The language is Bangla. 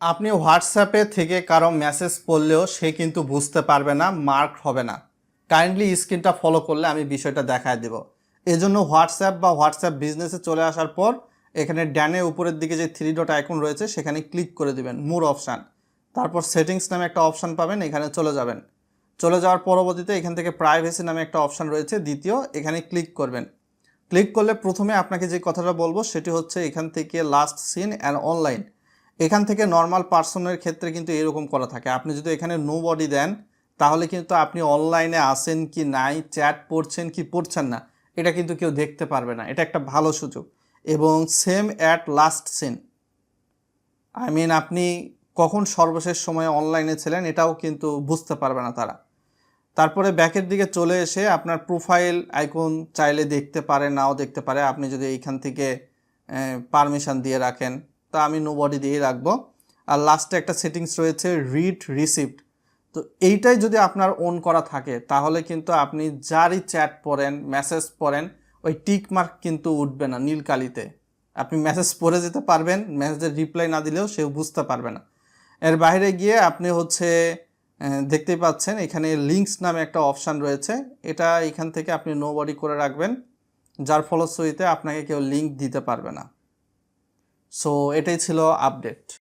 আপনি হোয়াটসঅ্যাপে থেকে কারও মেসেজ পড়লেও সে কিন্তু বুঝতে পারবে না, মার্ক হবে না। কাইন্ডলি স্ক্রিনটা ফলো করলে আমি বিষয়টা দেখায় দেব। এজন্য হোয়াটসঅ্যাপ বা হোয়াটসঅ্যাপ বিজনেসে চলে আসার পর এখানে ড্যানে উপরের দিকে যে থ্রি ডট আইকন রয়েছে, সেখানে ক্লিক করে দিবেন মোর অপশান। তারপর সেটিংস নামে একটা অপশান পাবেন, এখানে চলে যাবেন। চলে যাওয়ার পরবর্তীতে এখান থেকে প্রাইভেসি নামে একটা অপশান রয়েছে, দ্বিতীয়, এখানে ক্লিক করবেন। ক্লিক করলে প্রথমে আপনাকে যে কথাটা বলব, সেটি হচ্ছে এখান থেকে লাস্ট সিন অ্যান্ড অনলাইন। এখান থেকে নর্মাল পার্সনের ক্ষেত্রে কিন্তু এরকম করা থাকে। আপনি যদি এখানে নো বডি দেন, তাহলে কিন্তু আপনি অনলাইনে আসেন কি নাই চ্যাট পড়ছেন কি পড়ছেন না, এটা কিন্তু কেউ দেখতে পারবে না। এটা একটা ভালো সুযোগ। এবং same at last seen I mean আপনি কখন সর্বশেষ সময়ে অনলাইনে ছিলেন, এটাও কিন্তু বুঝতে পারবে না তারা। তারপরে ব্যাকের দিকে চলে এসে আপনার প্রোফাইল আইকন চাইলে দেখতে পারে, নাও দেখতে পারে। আপনি যদি এইখান থেকে পারমিশন দিয়ে রাখেন তা আমি নো বডি দিয়েই রাখব। আর লাস্টে একটা সেটিংস রয়েছে রিড রিসিপ্ট তো এইটাই যদি আপনার অন করা থাকে, তাহলে কিন্তু আপনি যারই চ্যাট পড়েন মেসেজ পড়েন, ওই টিক মার্ক কিন্তু উঠবে না নীল কালিতে আপনি মেসেজ পড়ে যেতে পারবেন মেসেজের রিপ্লাই না দিলেও সেও বুঝতে পারবে না। এর বাইরে গিয়ে আপনি হচ্ছে দেখতেই পাচ্ছেন, এখানে লিঙ্কস নামে একটা অপশান রয়েছে। এটা এখান থেকে আপনি নো বডি করে রাখবেন, যার ফলশ্রুতিতে আপনাকে কেউ লিঙ্ক দিতে পারবে না। সো এটাই ছিল আপডেট